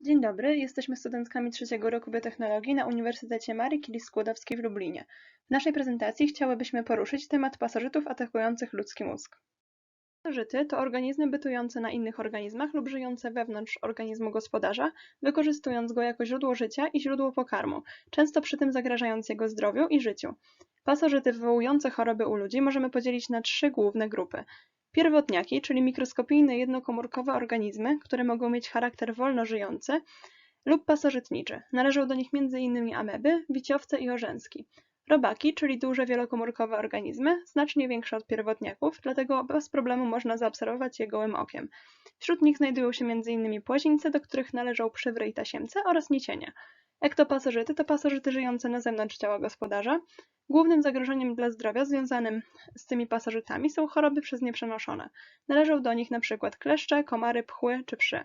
Dzień dobry, jesteśmy studentkami trzeciego roku biotechnologii na Uniwersytecie Marii Curie-Skłodowskiej w Lublinie. W naszej prezentacji chciałybyśmy poruszyć temat pasożytów atakujących ludzki mózg. Pasożyty to organizmy bytujące na innych organizmach lub żyjące wewnątrz organizmu gospodarza, wykorzystując go jako źródło życia i źródło pokarmu, często przy tym zagrażając jego zdrowiu i życiu. Pasożyty wywołujące choroby u ludzi możemy podzielić na trzy główne grupy. Pierwotniaki, czyli mikroskopijne jednokomórkowe organizmy, które mogą mieć charakter wolnożyjący, lub pasożytniczy. Należą do nich m.in. ameby, wiciowce i orzęski. Robaki, czyli duże wielokomórkowe organizmy, znacznie większe od pierwotniaków, dlatego bez problemu można zaobserwować je gołym okiem. Wśród nich znajdują się m.in. płazińce, do których należą przywry i tasiemce oraz nicienie. Ektopasożyty to pasożyty żyjące na zewnątrz ciała gospodarza. Głównym zagrożeniem dla zdrowia związanym z tymi pasożytami są choroby przez nie przenoszone. Należą do nich np. kleszcze, komary, pchły czy pszy.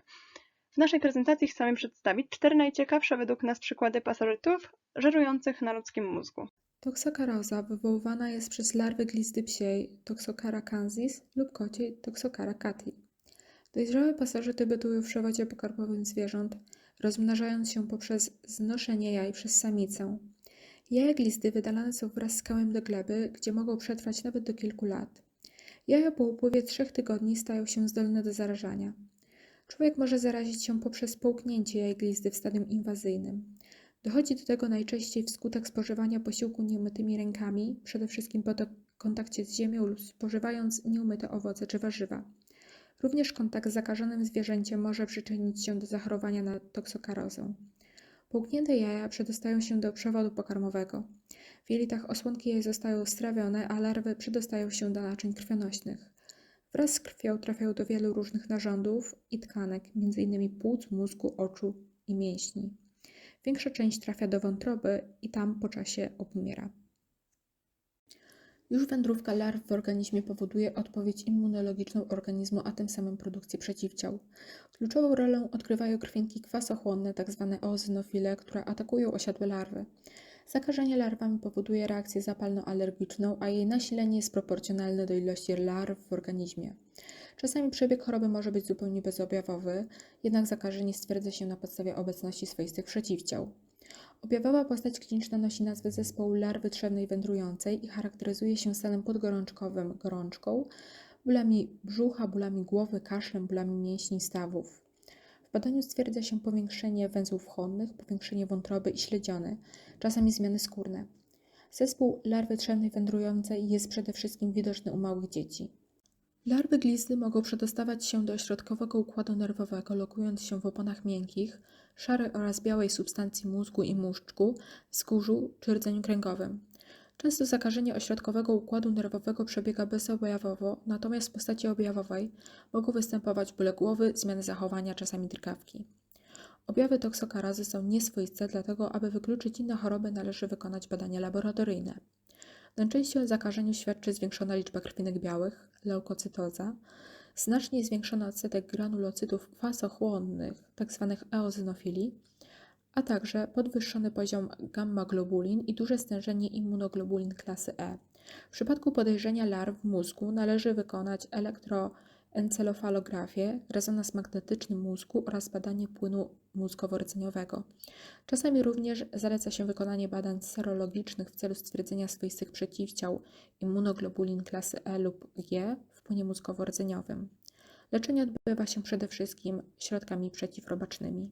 W naszej prezentacji chcemy przedstawić cztery najciekawsze według nas przykłady pasożytów żerujących na ludzkim mózgu. Toksokaraza wywoływana jest przez larwy glizdy psiej Toxocara cansis lub kociej Toxocara cati. Dojrzałe pasożyty bytują w przewodzie pokarmowym zwierząt, rozmnażając się poprzez znoszenie jaj przez samicę. Jaja glizdy wydalane są wraz z kałem do gleby, gdzie mogą przetrwać nawet do kilku lat. Jaja po upływie trzech tygodni stają się zdolne do zarażania. Człowiek może zarazić się poprzez połknięcie jaj glizdy w stadium inwazyjnym. Dochodzi do tego najczęściej wskutek spożywania posiłku nieumytymi rękami, przede wszystkim po kontakcie z ziemią lub spożywając nieumyte owoce czy warzywa. Również kontakt z zakażonym zwierzęciem może przyczynić się do zachorowania na toksokarozę. Połknięte jaja przedostają się do przewodu pokarmowego. W jelitach osłonki jaj zostają strawione, a larwy przedostają się do naczyń krwionośnych. Wraz z krwią trafiają do wielu różnych narządów i tkanek, m.in. płuc, mózgu, oczu i mięśni. Większa część trafia do wątroby i tam po czasie obumiera. Już wędrówka larw w organizmie powoduje odpowiedź immunologiczną organizmu, a tym samym produkcję przeciwciał. Kluczową rolę odgrywają krwinki kwasochłonne, tzw. eozinofile, które atakują osiadłe larwy. Zakażenie larwami powoduje reakcję zapalno-alergiczną, a jej nasilenie jest proporcjonalne do ilości larw w organizmie. Czasami przebieg choroby może być zupełnie bezobjawowy, jednak zakażenie stwierdza się na podstawie obecności swoistych przeciwciał. Objawowa postać kliniczna nosi nazwę zespołu larwy trzewnej wędrującej i charakteryzuje się stanem podgorączkowym, gorączką, bólami brzucha, bólami głowy, kaszlem, bólami mięśni stawów. W badaniu stwierdza się powiększenie węzłów chłonnych, powiększenie wątroby i śledziony, czasami zmiany skórne. Zespół larwy trzewnej wędrującej jest przede wszystkim widoczny u małych dzieci. Larwy glizdy mogą przedostawać się do środkowego układu nerwowego, lokując się w oponach miękkich, szarej oraz białej substancji mózgu i muszczku, skórzu czy rdzeniu kręgowym. Często zakażenie ośrodkowego układu nerwowego przebiega bezobjawowo, natomiast w postaci objawowej mogą występować bóle głowy, zmiany zachowania, czasami drgawki. Objawy toksokarazy są nieswoiste, dlatego aby wykluczyć inne choroby należy wykonać badania laboratoryjne. Najczęściej o zakażeniu świadczy zwiększona liczba krwinek białych, leukocytoza, znacznie zwiększony odsetek granulocytów kwasochłonnych, tzw. eozinofilii, a także podwyższony poziom gamma-globulin i duże stężenie immunoglobulin klasy E. W przypadku podejrzenia larw w mózgu należy wykonać elektroencefalografię, rezonans magnetyczny mózgu oraz badanie płynu mózgowo-rdzeniowego. Czasami również zaleca się wykonanie badań serologicznych w celu stwierdzenia swoistych przeciwciał immunoglobulin klasy E lub G w płynie mózgowo-rdzeniowym. Leczenie odbywa się przede wszystkim środkami przeciwrobacznymi.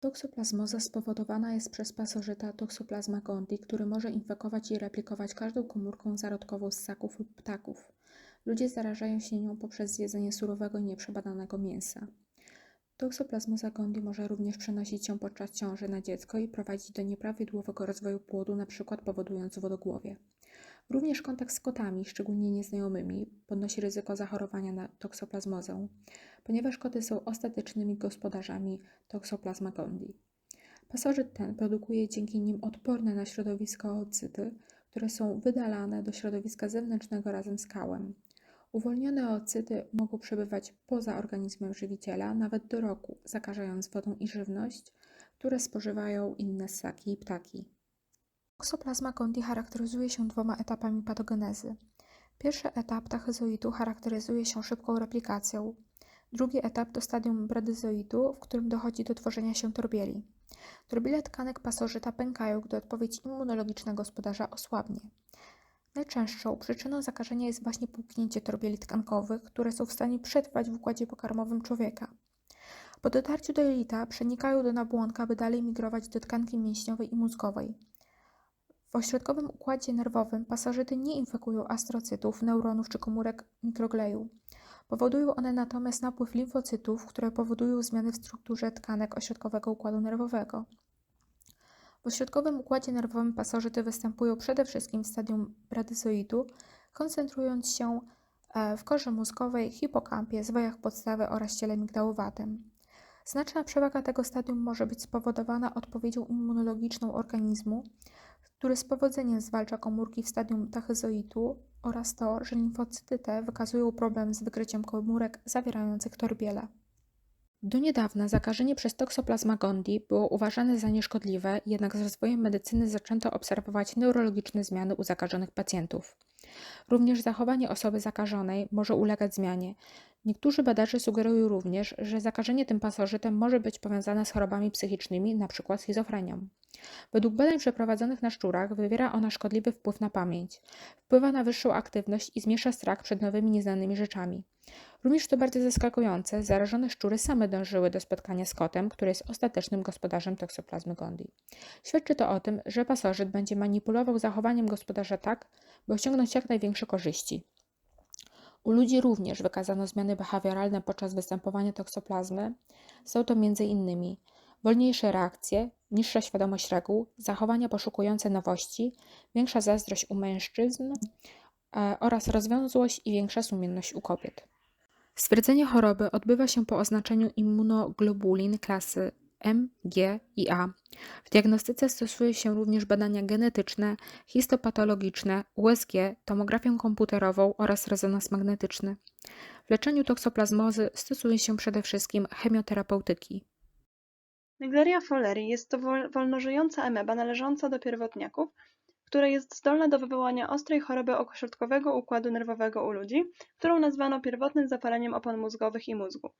Toksoplazmoza spowodowana jest przez pasożyta Toxoplasma gondii, który może infekować i replikować każdą komórką zarodkową ssaków lub ptaków. Ludzie zarażają się nią poprzez zjedzenie surowego i nieprzebadanego mięsa. Toksoplasmoza gondii może również przenosić się podczas ciąży na dziecko i prowadzić do nieprawidłowego rozwoju płodu, np. powodując wodogłowie. Również kontakt z kotami, szczególnie nieznajomymi, podnosi ryzyko zachorowania na toksoplazmozę, ponieważ koty są ostatecznymi gospodarzami toksoplasma gondii. Pasożyt ten produkuje dzięki nim odporne na środowisko oocyty, które są wydalane do środowiska zewnętrznego razem z kałem. Uwolnione oocyty mogą przebywać poza organizmem żywiciela nawet do roku, zakażając wodą i żywność, które spożywają inne ssaki i ptaki. Toksoplasma gondii charakteryzuje się dwoma etapami patogenezy. Pierwszy etap tachyzoidu charakteryzuje się szybką replikacją. Drugi etap to stadium bradyzoidu, w którym dochodzi do tworzenia się torbieli. Torbiele tkanek pasożyta pękają, gdy odpowiedź immunologiczna gospodarza osłabnie. Najczęstszą przyczyną zakażenia jest właśnie pęknięcie torbieli tkankowych, które są w stanie przetrwać w układzie pokarmowym człowieka. Po dotarciu do jelita przenikają do nabłonka, by dalej migrować do tkanki mięśniowej i mózgowej. W ośrodkowym układzie nerwowym pasożyty nie infekują astrocytów, neuronów czy komórek mikrogleju. Powodują one natomiast napływ limfocytów, które powodują zmiany w strukturze tkanek ośrodkowego układu nerwowego. W ośrodkowym układzie nerwowym pasożyty występują przede wszystkim w stadium bradyzoidu, koncentrując się e, w korze mózgowej, hipokampie, zwojach podstawy oraz ciele migdałowatym. Znaczna przewaga tego stadium może być spowodowana odpowiedzią immunologiczną organizmu, który z powodzeniem zwalcza komórki w stadium tachyzoidu oraz to, że limfocyty te wykazują problem z wykryciem komórek zawierających torbiele. Do niedawna zakażenie przez Toxoplasma gondii było uważane za nieszkodliwe, jednak z rozwojem medycyny zaczęto obserwować neurologiczne zmiany u zakażonych pacjentów. Również zachowanie osoby zakażonej może ulegać zmianie. Niektórzy badacze sugerują również, że zakażenie tym pasożytem może być powiązane z chorobami psychicznymi, np. schizofrenią. Według badań przeprowadzonych na szczurach wywiera ona szkodliwy wpływ na pamięć, wpływa na wyższą aktywność i zmniejsza strach przed nowymi nieznanymi rzeczami. Również to bardzo zaskakujące, zarażone szczury same dążyły do spotkania z kotem, który jest ostatecznym gospodarzem toksoplazmy gondii. Świadczy to o tym, że pasożyt będzie manipulował zachowaniem gospodarza tak, by osiągnąć jak największe korzyści. U ludzi również wykazano zmiany behawioralne podczas występowania toksoplazmy. Są to m.in. wolniejsze reakcje, niższa świadomość reguł, zachowania poszukujące nowości, większa zazdrość u mężczyzn e, oraz rozwiązłość i większa sumienność u kobiet. Stwierdzenie choroby odbywa się po oznaczeniu immunoglobulin klasy M, G i A. W diagnostyce stosuje się również badania genetyczne, histopatologiczne, USG, tomografię komputerową oraz rezonans magnetyczny. W leczeniu toksoplazmozy stosuje się przede wszystkim chemioterapeutyki. Naegleria fowleri jest to wol- wolnożyjąca ameba należąca do pierwotniaków, która jest zdolna do wywołania ostrej choroby ośrodkowego układu nerwowego u ludzi, którą nazwano pierwotnym zapaleniem opon mózgowych i mózgu.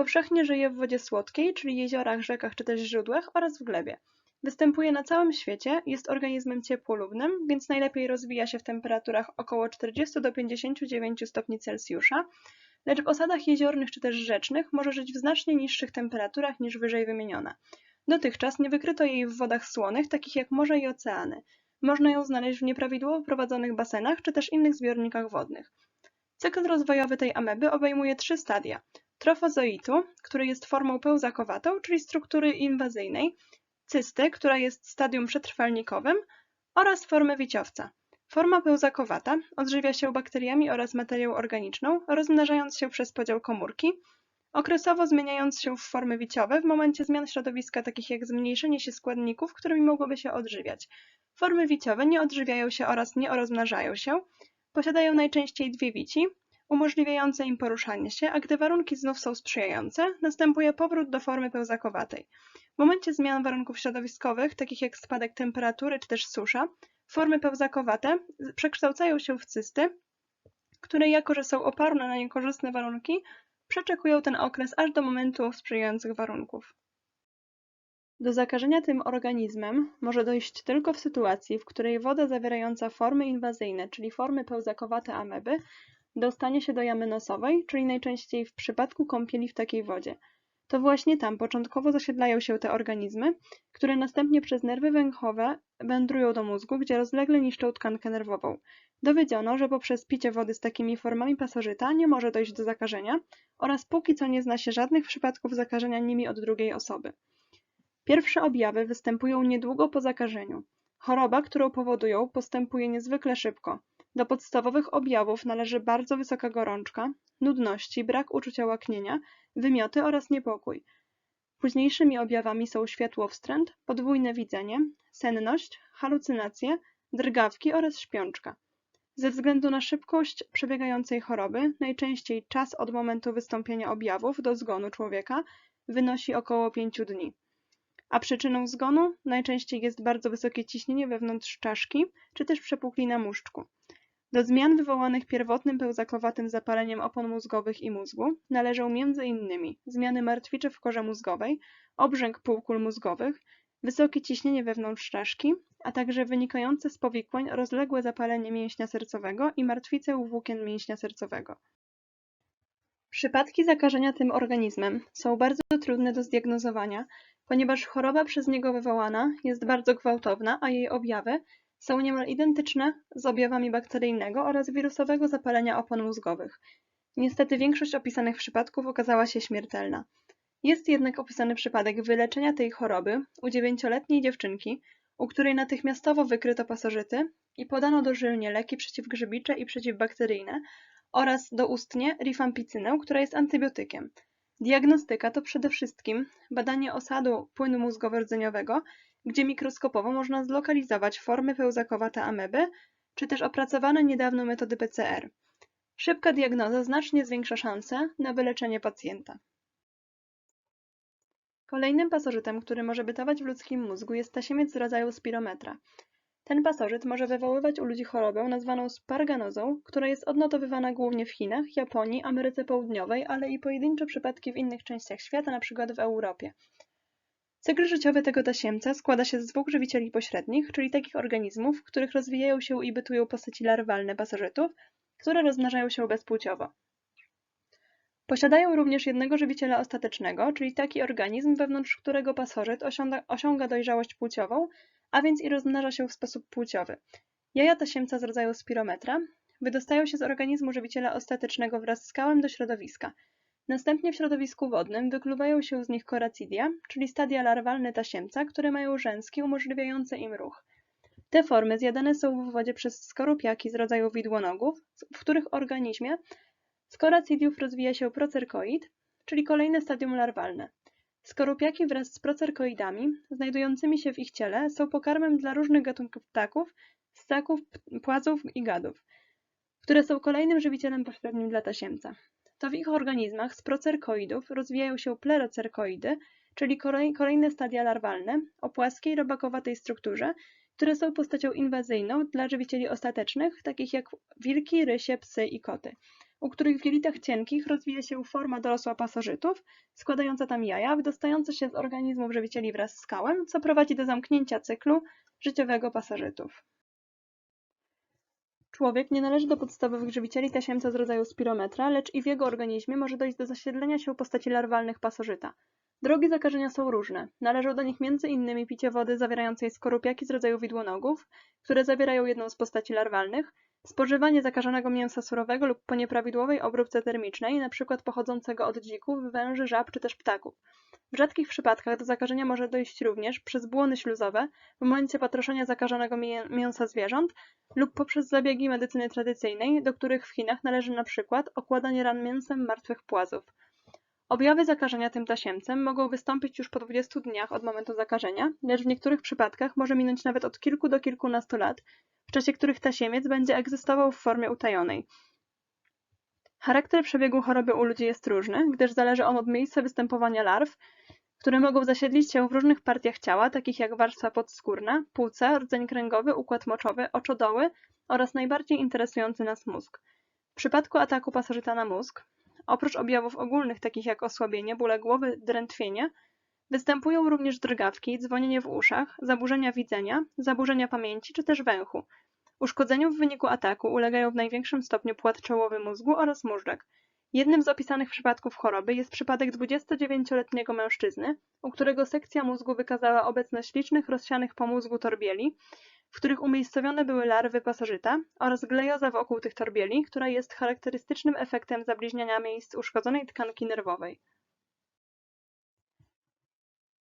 Powszechnie żyje w wodzie słodkiej, czyli jeziorach, rzekach czy też źródłach oraz w glebie. Występuje na całym świecie, jest organizmem ciepłolubnym, więc najlepiej rozwija się w temperaturach około 40 do 59 stopni Celsjusza, lecz w osadach jeziornych czy też rzecznych może żyć w znacznie niższych temperaturach niż wyżej wymieniona. Dotychczas nie wykryto jej w wodach słonych, takich jak morze i oceany. Można ją znaleźć w nieprawidłowo prowadzonych basenach czy też innych zbiornikach wodnych. Cykl rozwojowy tej ameby obejmuje trzy stadia. Trofozoitu, który jest formą pełzakowatą, czyli struktury inwazyjnej, cysty, która jest stadium przetrwalnikowym oraz formę wiciowca. Forma pełzakowata odżywia się bakteriami oraz materią organiczną, rozmnażając się przez podział komórki, okresowo zmieniając się w formy wiciowe w momencie zmian środowiska takich jak zmniejszenie się składników, którymi mogłoby się odżywiać. Formy wiciowe nie odżywiają się oraz nie rozmnażają się, posiadają najczęściej dwie wici, umożliwiające im poruszanie się, a gdy warunki znów są sprzyjające, następuje powrót do formy pełzakowatej. W momencie zmian warunków środowiskowych, takich jak spadek temperatury czy też susza, formy pełzakowate przekształcają się w cysty, które jako, że są oporne na niekorzystne warunki, przeczekują ten okres aż do momentu sprzyjających warunków. Do zakażenia tym organizmem może dojść tylko w sytuacji, w której woda zawierająca formy inwazyjne, czyli formy pełzakowate ameby, dostanie się do jamy nosowej, czyli najczęściej w przypadku kąpieli w takiej wodzie. To właśnie tam początkowo zasiedlają się te organizmy, które następnie przez nerwy węchowe wędrują do mózgu, gdzie rozlegle niszczą tkankę nerwową. Dowiedziono, że poprzez picie wody z takimi formami pasożyta nie może dojść do zakażenia oraz póki co nie zna się żadnych przypadków zakażenia nimi od drugiej osoby. Pierwsze objawy występują niedługo po zakażeniu. Choroba, którą powodują, postępuje niezwykle szybko. Do podstawowych objawów należy bardzo wysoka gorączka, nudności, brak uczucia łaknienia, wymioty oraz niepokój. Późniejszymi objawami są światłowstręt, podwójne widzenie, senność, halucynacje, drgawki oraz śpiączka. Ze względu na szybkość przebiegającej choroby, najczęściej czas od momentu wystąpienia objawów do zgonu człowieka wynosi około 5 dni. A przyczyną zgonu najczęściej jest bardzo wysokie ciśnienie wewnątrz czaszki, czy też przepuklina muszczku. Do zmian wywołanych pierwotnym pełzakowatym zapaleniem opon mózgowych i mózgu należą m.in. zmiany martwicze w korze mózgowej, obrzęk półkul mózgowych, wysokie ciśnienie wewnątrz czaszki, a także wynikające z powikłań rozległe zapalenie mięśnia sercowego i martwice u włókien mięśnia sercowego. Przypadki zakażenia tym organizmem są bardzo trudne do zdiagnozowania, ponieważ choroba przez niego wywołana jest bardzo gwałtowna, a jej objawy są niemal identyczne z objawami bakteryjnego oraz wirusowego zapalenia opon mózgowych. Niestety większość opisanych przypadków okazała się śmiertelna. Jest jednak opisany przypadek wyleczenia tej choroby u dziewięcioletniej dziewczynki, u której natychmiastowo wykryto pasożyty i podano dożylnie leki przeciwgrzybicze i przeciwbakteryjne oraz doustnie rifampicynę, która jest antybiotykiem. Diagnostyka to przede wszystkim badanie osadu płynu mózgowo-rdzeniowego, gdzie mikroskopowo można zlokalizować formy pełzakowate ameby, czy też opracowane niedawno metody PCR. Szybka diagnoza znacznie zwiększa szanse na wyleczenie pacjenta. Kolejnym pasożytem, który może bytować w ludzkim mózgu jest tasiemiec z rodzaju spirometra. Ten pasożyt może wywoływać u ludzi chorobę nazwaną sparganozą, która jest odnotowywana głównie w Chinach, Japonii, Ameryce Południowej, ale i pojedyncze przypadki w innych częściach świata, np. w Europie. Cykl życiowy tego tasiemca składa się z dwóch żywicieli pośrednich, czyli takich organizmów, w których rozwijają się i bytują postaci larwalne pasożytów, które rozmnażają się bezpłciowo. Posiadają również jednego żywiciela ostatecznego, czyli taki organizm, wewnątrz którego pasożyt osiąga, osiąga dojrzałość płciową, a więc i rozmnaża się w sposób płciowy. Jaja tasiemca z rodzaju spirometra wydostają się z organizmu żywiciela ostatecznego wraz z kałem do środowiska. Następnie w środowisku wodnym wykluwają się z nich koracidia, czyli stadia larwalne tasiemca, które mają rzęski umożliwiające im ruch. Te formy zjadane są w wodzie przez skorupiaki z rodzaju widłonogów, w których organizmie z koracidiów rozwija się procerkoid, czyli kolejne stadium larwalne. Skorupiaki wraz z procerkoidami, znajdującymi się w ich ciele, są pokarmem dla różnych gatunków ptaków, ssaków, płazów i gadów, które są kolejnym żywicielem pośrednim dla tasiemca. To w ich organizmach z procerkoidów rozwijają się plerocerkoidy, czyli kolejne stadia larwalne o płaskiej, robakowatej strukturze, które są postacią inwazyjną dla żywicieli ostatecznych, takich jak wilki, rysie, psy i koty u których w jelitach cienkich rozwija się forma dorosła pasożytów, składająca tam jaja, wydostające się z organizmów żywicieli wraz z skałem, co prowadzi do zamknięcia cyklu życiowego pasożytów. Człowiek nie należy do podstawowych żywicieli tasiemca z rodzaju spirometra, lecz i w jego organizmie może dojść do zasiedlenia się postaci larwalnych pasożyta. Drogi zakażenia są różne. Należą do nich m.in. picie wody zawierającej skorupiaki z rodzaju widłonogów, które zawierają jedną z postaci larwalnych, Spożywanie zakażonego mięsa surowego lub po nieprawidłowej obróbce termicznej, np. pochodzącego od dzików, węży, żab czy też ptaków. W rzadkich przypadkach do zakażenia może dojść również przez błony śluzowe w momencie patroszenia zakażonego mięsa zwierząt lub poprzez zabiegi medycyny tradycyjnej, do których w Chinach należy np. okładanie ran mięsem martwych płazów. Objawy zakażenia tym tasiemcem mogą wystąpić już po 20 dniach od momentu zakażenia, lecz w niektórych przypadkach może minąć nawet od kilku do kilkunastu lat, w czasie których tasiemiec będzie egzystował w formie utajonej. Charakter przebiegu choroby u ludzi jest różny, gdyż zależy on od miejsca występowania larw, które mogą zasiedlić się w różnych partiach ciała, takich jak warstwa podskórna, płuca, rdzeń kręgowy, układ moczowy, oczodoły oraz najbardziej interesujący nas mózg. W przypadku ataku pasożyta na mózg, oprócz objawów ogólnych takich jak osłabienie, bóle głowy, drętwienie, Występują również drgawki, dzwonienie w uszach, zaburzenia widzenia, zaburzenia pamięci czy też węchu. Uszkodzeniu w wyniku ataku ulegają w największym stopniu płat czołowy mózgu oraz móżdżek. Jednym z opisanych przypadków choroby jest przypadek 29-letniego mężczyzny, u którego sekcja mózgu wykazała obecność licznych rozsianych po mózgu torbieli, w których umiejscowione były larwy pasożyta oraz glejoza wokół tych torbieli, która jest charakterystycznym efektem zabliźniania miejsc uszkodzonej tkanki nerwowej.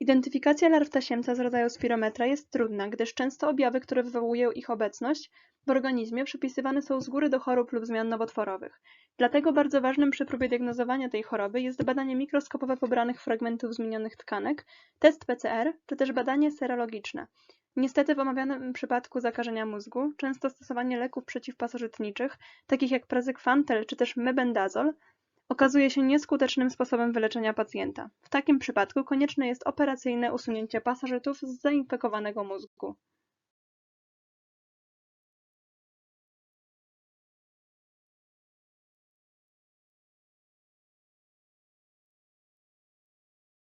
Identyfikacja larw tasiemca z rodzaju spirometra jest trudna, gdyż często objawy, które wywołuje ich obecność w organizmie przypisywane są z góry do chorób lub zmian nowotworowych. Dlatego bardzo ważnym przy próbie diagnozowania tej choroby jest badanie mikroskopowe pobranych fragmentów zmienionych tkanek, test PCR czy też badanie serologiczne. Niestety w omawianym przypadku zakażenia mózgu często stosowanie leków przeciwpasożytniczych, takich jak prazykwantel czy też mebendazol, okazuje się nieskutecznym sposobem wyleczenia pacjenta. W takim przypadku konieczne jest operacyjne usunięcie pasożytów z zainfekowanego mózgu.